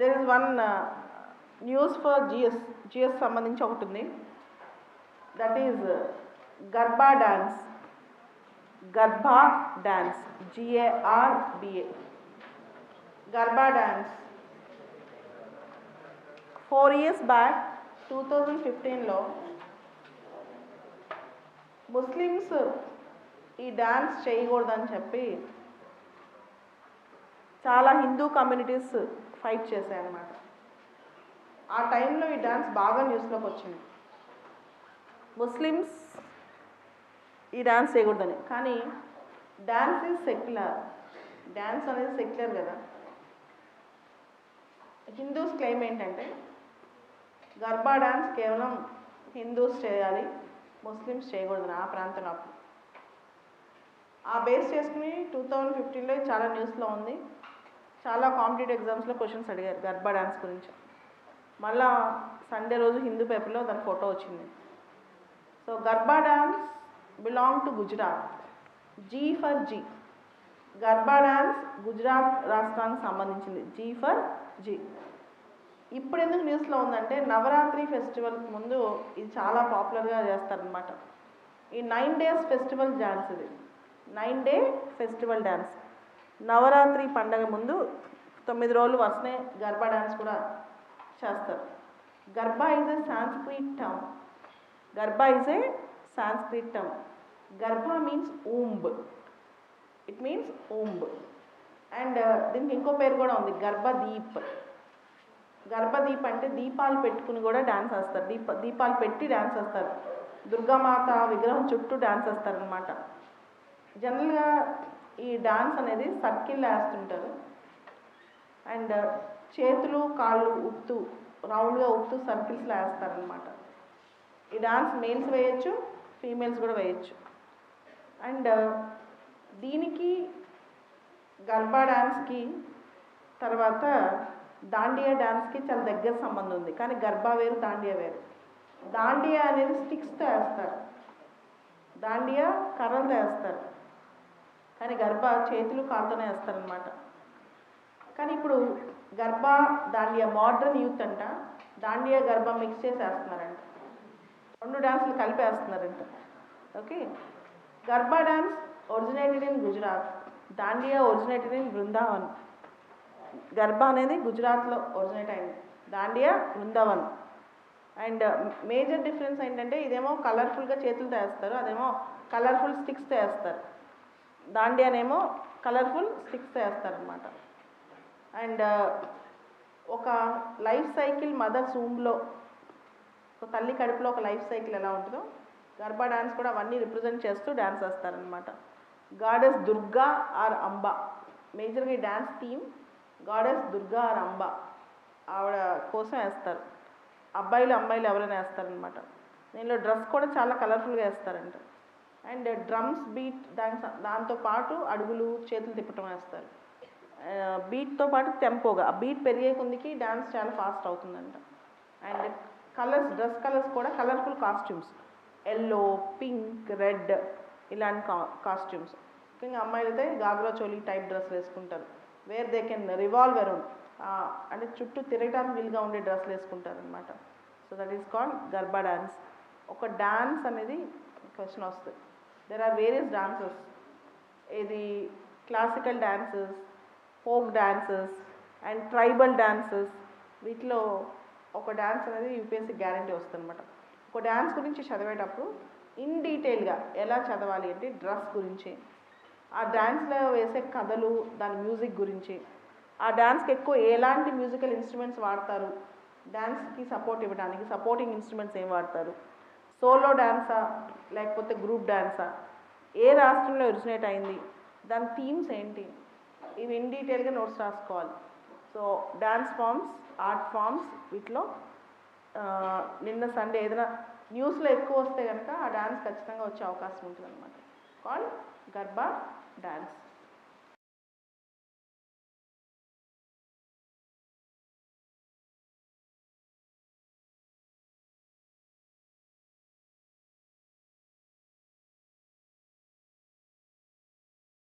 There is one news for GS GS సంబంధించి ఒకటి ఉంది. That is garba dance garba dance G A R B A garba dance four years back two thousand ఫిఫ్టీన్లో Muslims ఈ dance చేయకూడదని చెప్పి చాలా Hindu communities fight చేశాయి అన్నమాట ఆ టైంలో ఈ డ్యాన్స్ బాగా న్యూస్లోకి వచ్చింది. ముస్లిమ్స్ ఈ డ్యాన్స్ చేయకూడదని. కానీ డ్యాన్స్ ఈజ్ సెక్యులర్ డ్యాన్స్ అనేది సెక్యులర్ కదా. హిందూస్ క్లెయిమ్ ఏంటంటే గర్భా డ్యాన్స్ కేవలం హిందూస్ చేయాలి ముస్లిమ్స్ చేయకూడదని ఆ ప్రాంతంలో ఆ బేస్ చేసుకుని టూ థౌజండ్ ఫిఫ్టీన్లో చాలా న్యూస్లో ఉంది. చాలా కాంపిటేటివ్ ఎగ్జామ్స్లో క్వశ్చన్స్ అడిగారు గర్భా డ్యాన్స్ గురించి. మళ్ళా సండే రోజు హిందూ పేపర్లో దాని ఫోటో వచ్చింది. So garba dance belong to Gujarat G for G garba dance Gujarat రాష్ట్రానికి సంబంధించింది. జీ ఫర్ జీ ఇప్పుడు ఎందుకు న్యూస్లో ఉందంటే నవరాత్రి ఫెస్టివల్కి ముందు ఇది చాలా పాపులర్గా చేస్తారనమాట ఈ నైన్ డేస్ ఫెస్టివల్ డ్యాన్స్ ఇది. Nine day festival dance Navratri పండగ ముందు తొమ్మిది రోజులు వరుసనే గర్భా డ్యాన్స్ కూడా చేస్తారు. Garba is a Sanskrit term garba is a Sanskrit term garba means womb. It means womb. And uh, దీనికి ఇంకో పేరు కూడా ఉంది గర్భదీప్ గర్భదీప్ అంటే దీపాలు పెట్టుకుని కూడా డ్యాన్స్ వేస్తారు. దీప దీపాలు పెట్టి డ్యాన్స్ వేస్తారు. దుర్గామాత విగ్రహం చుట్టూ డ్యాన్స్ వేస్తారనమాట జనరల్గా ఈ డాన్స్ అనేది సర్కిల్ వేస్తుంటారు. అండ్ చేతులు కాళ్ళు ఉప్తూ రౌండ్గా ఉప్తూ సర్కిల్స్లో వేస్తారనమాట ఈ డాన్స్ మేల్స్ వేయచ్చు ఫీమేల్స్ కూడా వేయచ్చు. అండ్ దీనికి గర్భా డ్యాన్స్కి తర్వాత దాండియా డ్యాన్స్కి చాలా దగ్గర సంబంధం ఉంది. కానీ గర్భా వేరు దాండియా వేరు. దాండియా అనేది స్టిక్స్తో వేస్తారు. దాండియా కర్రలతో వేస్తారు. కానీ గర్భ చేతులు కాళ్ళతోనే వేస్తారనమాట కానీ ఇప్పుడు గర్భ దాండియా మోడర్న్ యూత్ అంట దాండియా గర్భ మిక్స్ చేసి వేస్తున్నారంట రెండు డ్యాన్సులు కలిపి వేస్తున్నారంట. Okay garba dance originated in Gujarat dandiya originated in Vrindavan garba అనేది గుజరాత్లో ఒరిజినేట్ అయింది. Dandiya Vrindavan and major difference ఏంటంటే ఇదేమో కలర్ఫుల్గా చేతులు వేస్తారు అదేమో కలర్ఫుల్ స్టిక్స్ వేస్తారు. దాండియానేమో కలర్ఫుల్ స్టిక్స్తో వేస్తారనమాట అండ్ ఒక లైఫ్ సైకిల్ మదర్స్ సూమ్లో ఒక తల్లి కడుపులో ఒక లైఫ్ సైకిల్ ఎలా ఉంటుందో గర్భా డ్యాన్స్ కూడా అవన్నీ రిప్రజెంట్ చేస్తూ డ్యాన్స్ వేస్తారనమాట గాడెస్ దుర్గా ఆర్ అంబ. మేజర్గా ఈ dance theme goddess Durga or Amba. ఆవిడ కోసం వేస్తారు. అబ్బాయిలు అమ్మాయిలు ఎవరైనా వేస్తారనమాట దీనిలో డ్రెస్ కూడా చాలా కలర్ఫుల్గా వేస్తారంట. అండ్ డ్రమ్స్ బీట్ దాని దాంతో పాటు అడుగులు చేతులు తిప్పటం వేస్తారు. బీట్తో పాటు టెంపోగా ఆ బీట్ పెరిగే కొందికి డ్యాన్స్ చాలా ఫాస్ట్ అవుతుందంట. అండ్ కలర్స్ డ్రెస్ కలర్స్ కూడా colourful costumes. Yellow pink red ఇలాంటి కా కాస్ట్యూమ్స్. ముఖ్యంగా అమ్మాయిలు అయితే గాగ్రా చోలీ టైప్ డ్రెస్ వేసుకుంటారు. Where they can revolve around. అంటే చుట్టూ తిరగడానికి వీలుగా ఉండే డ్రెస్లు వేసుకుంటారు అనమాట so that is called garba dance ఒక డ్యాన్స్ అనేది క్వశ్చన్ వస్తుంది. దెర్ ఆర్ వేరియస్ డాన్సెస్ ఇది classical dances folk dances and tribal dances వీటిలో ఒక డాన్స్ అనేది యూపీఎస్సీ గ్యారంటీ వస్తుందన్నమాట. ఒక డాన్స్ గురించి చదివేటప్పుడు ఇన్ డీటెయిల్గా ఎలా చదవాలి అంటే డ్రెస్ గురించి ఆ డ్యాన్స్లో వేసే కథలు దాని మ్యూజిక్ గురించి ఆ డ్యాన్స్కి ఎక్కువ ఎలాంటి మ్యూజికల్ ఇన్స్ట్రుమెంట్స్ వాడతారు డ్యాన్స్కి సపోర్ట్ ఇవ్వడానికి సపోర్టింగ్ ఇన్స్ట్రుమెంట్స్ ఏం వాడతారు సోలో డ్యాన్సా లేకపోతే గ్రూప్ డ్యాన్సా ఏ రాష్ట్రంలో ఒరిజినేట్ అయింది? దాని థీమ్స్ ఏంటి? ఇవి ఇన్ డీటెయిల్గా నోట్స్ రాసుకోవాలి. So dance forms art forms వీటిలో నిన్న సండే ఏదైనా న్యూస్లో ఎక్కువ వస్తే కనుక ఆ డ్యాన్స్ ఖచ్చితంగా వచ్చే అవకాశం ఉంటుంది అనమాట కాల్ గర్భా డ్యాన్స్